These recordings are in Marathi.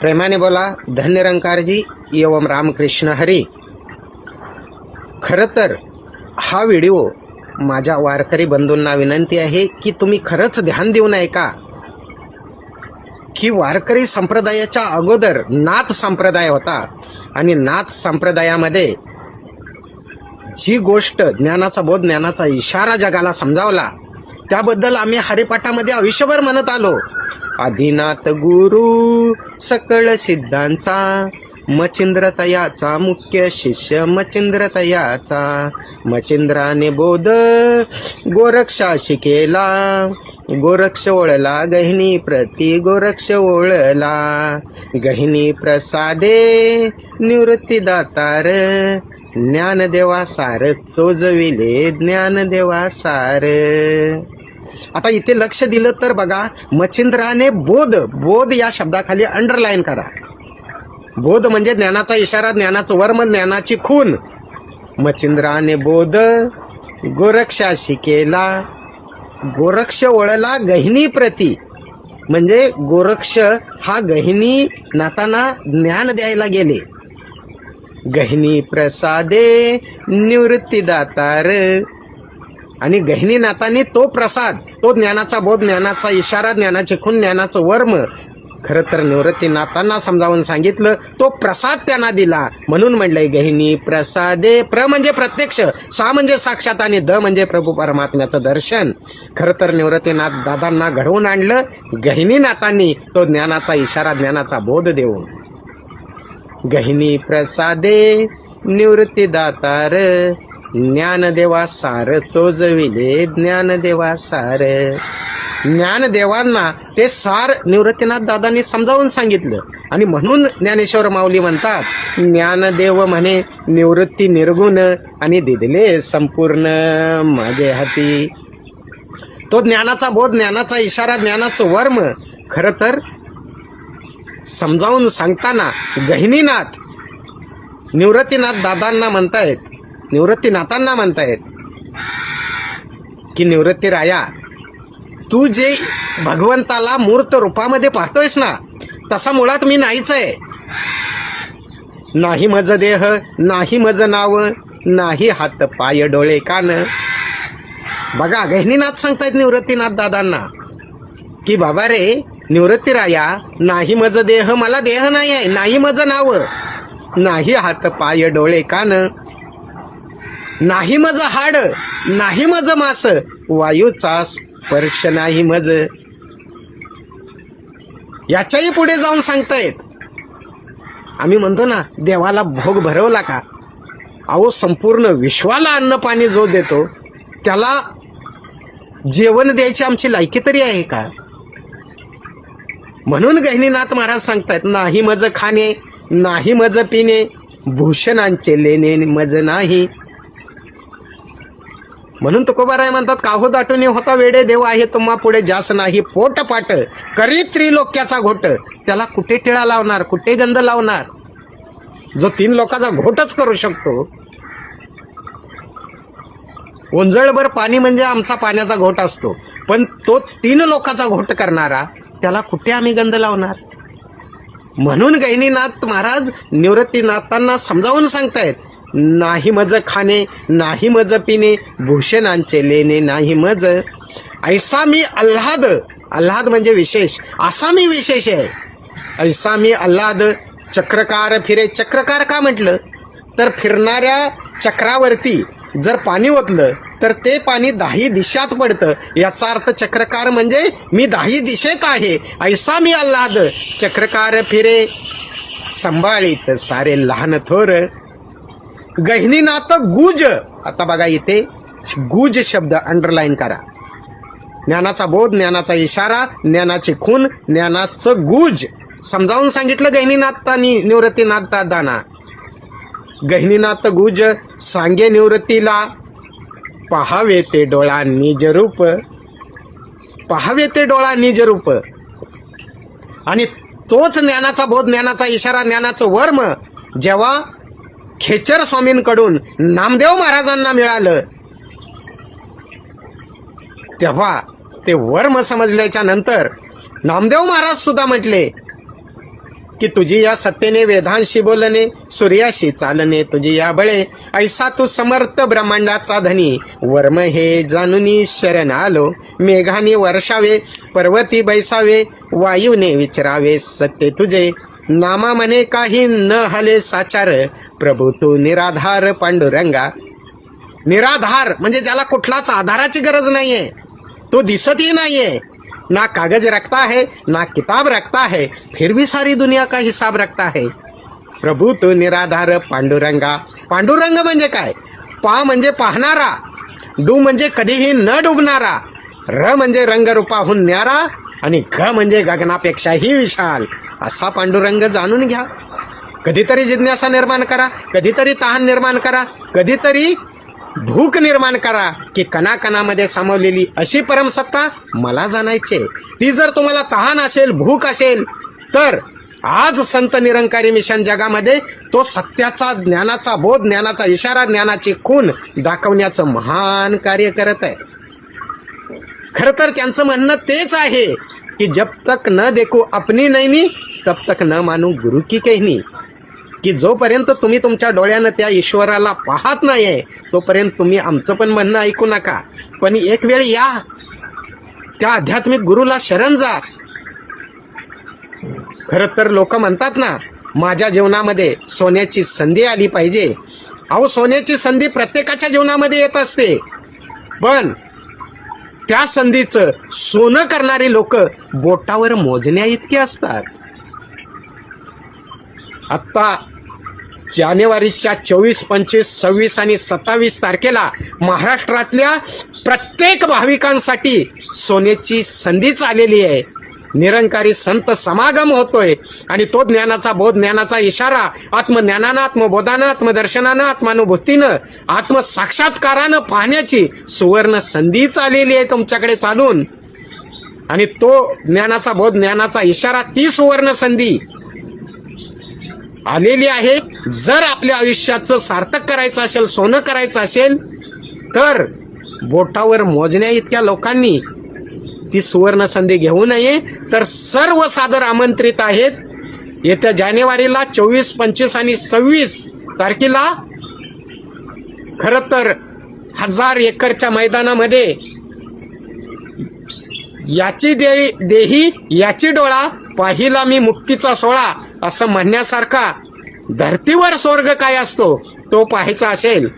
प्रेमाने बोला धन्यरंकारजी एवम रामकृष्ण हरी. खरं तर हा व्हिडिओ माझ्या वारकरी बंधूंना विनंती आहे की तुम्ही खरंच ध्यान देऊन ऐका की? वारकरी संप्रदायाच्या अगोदर नाथ संप्रदाय होता आणि नाथ संप्रदायामध्ये जी गोष्ट ज्ञानाचा बोध ज्ञानाचा इशारा जगाला समजावला त्याबद्दल आम्ही हरिपाठामध्ये आयुष्यभर म्हणत आलो. आदिनाथ गुरु सकळ सिद्धांचा मचिंद्रतयाचा मुख्य शिष्य मचिंद्रतयाचा मचिंद्राने बोध गोरक्षा शिकेला गोरक्ष ओळला गहिनी प्रति गोरक्ष ओळला. गहिनी प्रसादे निवृत्तीदातार ज्ञानदेवा सार चोजविले ज्ञानदेवा सार. आता इथे लक्ष दिलं तर बघा मच्छिंद्राने बोध बोध या शब्दाखाली अंडरलाईन करा. बोध म्हणजे ज्ञानाचा इशारा ज्ञानाचं वर्म ज्ञानाची खून. मच्छिंद्राने बोध गोरक्षा शिकेला गोरक्ष ओळला गहिनी प्रती. म्हणजे गोरक्ष हा गहिनी नाताना ज्ञान द्यायला गेले. गहिनी प्रसादे निवृत्तीदातार. आणि गहिनी नाताने तो प्रसाद तो ज्ञानाचा बोध ज्ञानाचा इशारा ज्ञानाचे खून ज्ञानाचं वर्म खरं तर निवृत्ती नातांना समजावून सांगितलं. तो प्रसाद त्यांना दिला. म्हणून म्हणलंय गहिनी प्रसादे प्र म्हणजे प्रत्यक्ष सा म्हणजे साक्षात आणि द म्हणजे प्रभू परमात्म्याचं दर्शन. खरं तर निवृत्तीनाथ दादांना घडवून आणलं. गहिनी नातांनी तो ज्ञानाचा इशारा ज्ञानाचा बोध देऊन. गहिनी प्रसादे निवृत्तीदातार ज्ञानदेवा सार चोजविले ज्ञानदेवा सार. ज्ञानदेवांना ते सार निवृत्तीनाथ दादांनी समजावून सांगितलं. आणि म्हणून ज्ञानेश्वर माऊली म्हणतात ज्ञानदेव म्हणे निवृत्ती निर्गुण आणि दिदले संपूर्ण माझे हाती. तो ज्ञानाचा बोध ज्ञानाचा इशारा ज्ञानाचं वर्म खरं तर समजावून सांगताना गहिनीनाथ निवृत्तीनाथ दादांना म्हणतायत निवृत्तीनाथांना म्हणतायत. की निवृत्ती राया तू जे भगवंताला मूर्त रूपामध्ये पाहतोयस ना तसा मुळात मी नाहीच आहे. नाही मज देह नाही मज नाव नाही हात पाय डोळे कान. बघा गहिनीनाथ सांगतायत निवृत्तीनाथ दादांना की बाबा रे निवृत्ती राया नाही मज देह मला देह नाही आहे नाही मज नाव नाही हात पाय डोळे कान. नाही मज हाड नाही मज मास वायूचा स्पर्श नाही मज. याच्याही पुढे जाऊन सांगतायत. आम्ही म्हणतो ना देवाला भोग भरवला का? अहो संपूर्ण विश्वाला अन्न पाणी जो देतो त्याला जेवण द्यायची आमची लायकी तरी आहे का? म्हणून गहिनीनाथ महाराज सांगतायत नाही मज खाणे नाही मज पिणे भूषणांचे लेणे मज नाही. म्हणून तुकोबाराय म्हणतात काहो दाटून होता वेडे देव आहे तुम्हा पुढे जास नाही पोट पाट करी त्रिलोक्याचा घोट. त्याला कुठे टिळा लावणार कुठे गंध लावणार? जो तीन लोकांचा घोटच करू शकतो. ओंजळभर पाणी म्हणजे आमचा पाण्याचा घोट असतो. पण तो तीन लोकांचा घोट करणारा त्याला कुठे आम्ही गंध लावणार? म्हणून गहिनीनाथ महाराज निवृत्तीनाथांना समजावून सांगतायत नाही मज खाणे नाही मज पिणे भूषणांचे लेणे नाही मज. ऐसा मी अल्हाद अल्हाद म्हणजे विशेष. असा मी विशेष आहे. ऐसा मी अल्हाद चक्रकार फिरे. चक्रकार का म्हटलं? तर फिरणाऱ्या चक्रावरती जर पाणी ओतलं तर ते पाणी दाही दिशात पडतं. याचा अर्थ चक्रकार म्हणजे मी दाही दिशेत आहे. ऐसा मी अल्हाद चक्रकार फिरे. संभाळीत सारे लहान थोर. गहिनीनाथ गुज. आता बघा इथे गुज शब्द अंडरलाईन करा. ज्ञानाचा बोध ज्ञानाचा इशारा ज्ञानाची खून ज्ञानाचं गुज. समजावून सांगितलं गहिनीनाथांनी दाना. गहिनी गहिनीनाथ गुज सांगे निवृत्तीला. पहावे ते डोळा निजरूप पहावे ते डोळा निजरूप आणि तोच ज्ञानाचा बोध ज्ञानाचा इशारा ज्ञानाचं वर्म. जेव्हा खेचर स्वामींकडून नामदेव महाराजांना मिळालं. तेव्हा ते वर्म समजल्याच्या नंतर नामदेव महाराज सुद्धा म्हटले की तुझी या सत्तेने वेधांशी बोलणे सूर्याशी चालणे तुझी या बळे ऐसा तू समर्थ ब्रह्मांडाचा धनी. वर्म हे जाणूनी शरण आलो मेघाने वर्षावे पर्वती बैसावे वायूने विचरावे सत्य तुझे. नामा मने काही न हले साचार. प्रभू तू निराधार पांडुरंगा. निराधार म्हणजे ज्याला कुठलाच आधाराची गरज नाहीये. तो दिसतही नाहीये. ना कागज रखता है ना किताब रखता है फिर भी सारी दुनिया का हिसाब रखता है प्रभू तू निराधार पांडुरंगा. पांडुरंग म्हणजे काय? पा म्हणजे पाहणारा. डू म्हणजे कधीही न डुबणारा. र म्हणजे रंगरूपाहून न्यारा. आणि घ म्हणजे गगनापेक्षाही विशाल. असा पांडुरंग जाणून घ्या. कधीतरी जिज्ञासा निर्माण करा कधीतरी तहान निर्माण करा कधीतरी भूक निर्माण करा की कणाकणामध्ये सामावलेली अशी परमसत्ता मला जाणायचे ती जर तुम्हाला तहान असेल भूक असेल तर आज संत निरंकारी मिशन जगामध्ये तो सत्याचा ज्ञानाचा बोध ज्ञानाचा इशारा ज्ञानाची खून दाखवण्याचं महान कार्य करत आहे. खरं तर त्यांचं म्हणणं तेच आहे. की जब तक न देखो अपनी नैनी तब तक न मानू गुरु की कहनी। की जोपर्यंत तुम्ही तुमच्या डोळ्यानं त्या ईश्वराला पाहत आहे तोपर्यंत तुम्ही आमचं पण म्हणणं ऐकू नका. पण एक वेळ या त्या आध्यात्मिक गुरुला शरण जा. खरं तर लोक म्हणतात ना माझ्या जीवनामध्ये सोन्याची संधी आली पाहिजे. अहो सोन्याची संधी प्रत्येकाच्या जीवनामध्ये येत असते. पण त्या संधीचं सोनं करणारी लोक बोटावर मोजण्या इतके असतात. आत्ता जानेवारीच्या चोवीस पंचवीस सव्वीस आणि सत्तावीस तारखेला महाराष्ट्रातल्या प्रत्येक भाविकांसाठी सोन्याची संधीच आलेली आहे. निरंकारी संत समागम होतोय. आणि तो ज्ञानाचा बोध ज्ञानाचा इशारा आत्मज्ञानानं आत्मबोधानं आत्मदर्शनानं आत्मानुभूतीनं आत्मसाक्षात्कारानं पाहण्याची सुवर्ण संधीच आलेली आहे तुमच्याकडे चालून. आणि तो ज्ञानाचा बोध ज्ञानाचा इशारा ती सुवर्ण संधी आलेली आहे. जर आपल्या आयुष्याचं सार्थक करायचं असेल सोनं करायचं असेल तर बोटावर मोजण्या इतक्या लोकांनी ती सुवर्ण संधी घेऊ नये. तर सर्व सादर आमंत्रित आहेत. येत्या जानेवारीला चोवीस पंचवीस आणि सव्वीस तारखेला खर तर हजार एकरच्या मैदानामध्ये याची दे देही याची डोळा पाहिला मी मुक्तीचा सोळा असं म्हणण्यासारखा धर्तीवर स्वर्ग काय असतो तो पाहायचा असेल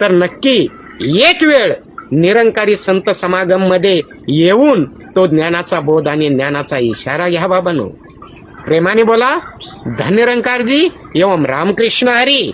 तर नक्की एक वेळ निरंकारी संत समागममध्ये येऊन तो ज्ञानाचा बोध आणि ज्ञानाचा इशारा घ्या बाबानो. प्रेमाने बोला धन्यरंकारजी एवं रामकृष्ण हरी.